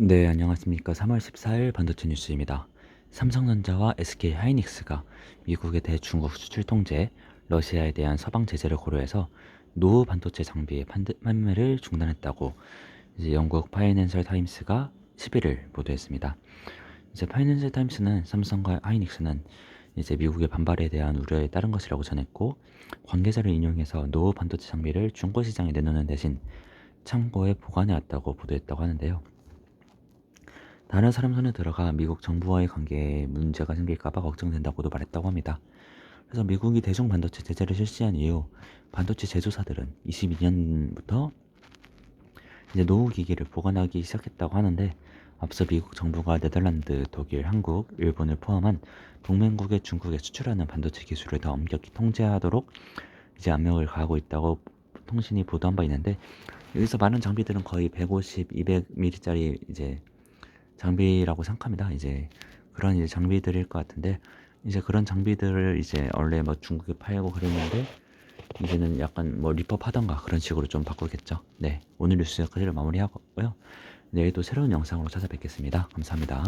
네, 안녕하십니까. 3월 14일 반도체 뉴스입니다. 삼성전자와 SK 하이닉스가 미국에 대해 중국 수출 통제, 러시아에 대한 서방 제재를 고려해서 노후 반도체 장비의 판매를 중단했다고 이제 영국 파이낸셜 타임스가 11일 보도했습니다. 이제 파이낸셜 타임스는 삼성과 하이닉스는 이제 미국의 반발에 대한 우려에 따른 것이라고 전했고 관계자를 인용해서 노후 반도체 장비를 중고 시장에 내놓는 대신 창고에 보관해 왔다고 보도했다고 하는데요. 다른 사람 손에 들어가 미국 정부와의 관계에 문제가 생길까봐 걱정된다고도 말했다고 합니다. 그래서 미국이 대중 반도체 제재를 실시한 이후 반도체 제조사들은 22년부터 이제 노후 기기를 보관하기 시작했다고 하는데 앞서 미국 정부가 네덜란드, 독일, 한국, 일본을 포함한 동맹국의 중국에 수출하는 반도체 기술을 더 엄격히 통제하도록 이제 압력을 가하고 있다고 통신이 보도한 바 있는데 여기서 많은 장비들은 거의 150, 200mm짜리 이제 장비라고 생각합니다. 이제 그런 이제 장비들일 것 같은데 이제 그런 장비들을 이제 원래 뭐 중국에 팔고 그랬는데 이제는 약간 뭐 리법하던가 그런 식으로 좀 바꾸겠죠. 네, 오늘 뉴스 여기까지를 마무리하고요. 내일 또 새로운 영상으로 찾아뵙겠습니다. 감사합니다.